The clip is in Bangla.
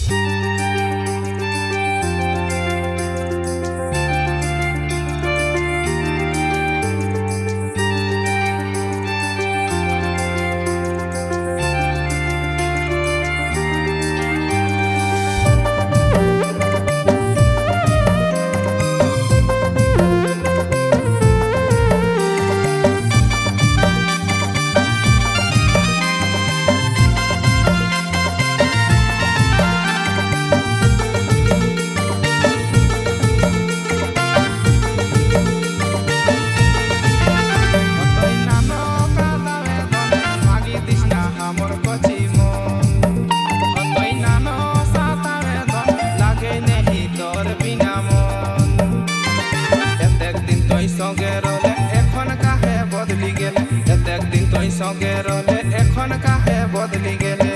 you সঙ্গে রলে এখন কাহে বদলি গেলে? এত দিন তুই সঙ্গে রলে এখন কাহে বদলি গেলে?